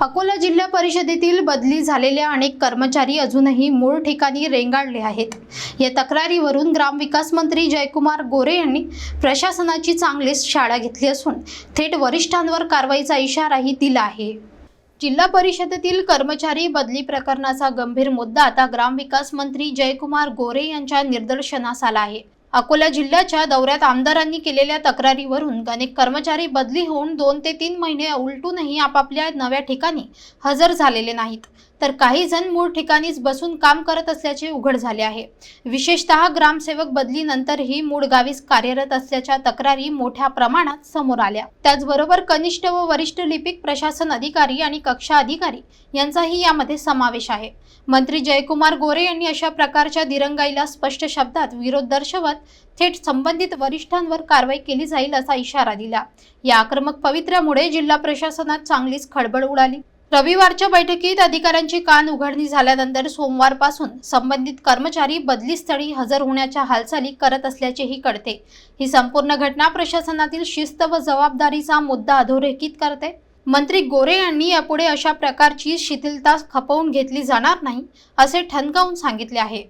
अकोला जिल्हा परिषदेतील बदली झालेल्या अनेक कर्मचारी अजूनही मूळ ठिकाणी रेंगाळले आहेत. या तक्रारीवरून ग्रामविकास मंत्री जयकुमार गोरे यांनी प्रशासनाची चांगलीच शाळा घेतली असून थेट वरिष्ठांवर कारवाईचा इशाराही दिला आहे. जिल्हा परिषदेतील कर्मचारी बदली प्रकरणाचा गंभीर मुद्दा आता ग्रामविकास मंत्री जयकुमार गोरे यांच्या निदर्शनास आला आहे. अकोला जिल्ह्याच्या दौऱ्यात आमदारांनी केलेल्या तक्रारीवरून अनेक कर्मचारी बदली होऊन दोन ते तीन महिने उलटूनही आपापल्या नव्या ठिकाणी हजर झालेले नाहीत. तर काही जण मूळ ठिकाणीच बसून काम करत असल्याचे उघड झाले आहे. विशेषतः ग्रामसेवक बदलीनंतरही मूळ गावीच कार्यरत असल्याच्या तक्रारी मोठ्या प्रमाणात समोर आल्या. त्याचबरोबर कनिष्ठ व वरिष्ठ लिपिक प्रशासन अधिकारी आणि कक्षा अधिकारी यांचाही यामध्ये समावेश आहे. मंत्री जयकुमार गोरे यांनी अशा प्रकारच्या दिरंगाईला स्पष्ट शब्दात विरोध दर्शवत थेट संबंधित वरिष्ठांवर कारवाई केली जाईल असा इशारा दिला. या आक्रमक पवित्र्यामुळे जिल्हा प्रशासनात चांगलीच खळबळ उडाली. रविवारच्या बैठकीत अधिकाऱ्यांची कान उघडणी झाल्यानंतर सोमवारपासून संबंधित कर्मचारी बदलीस्थळी हजर होण्याच्या हालचाली करत असल्याचेही कळते. ही संपूर्ण घटना प्रशासनातील शिस्त व जबाबदारीचा मुद्दा अधोरेखित करते. मंत्री गोरे यांनी यापुढे अशा प्रकारची शिथिलता खपवून घेतली जाणार नाही असे ठणकावून सांगितले आहे.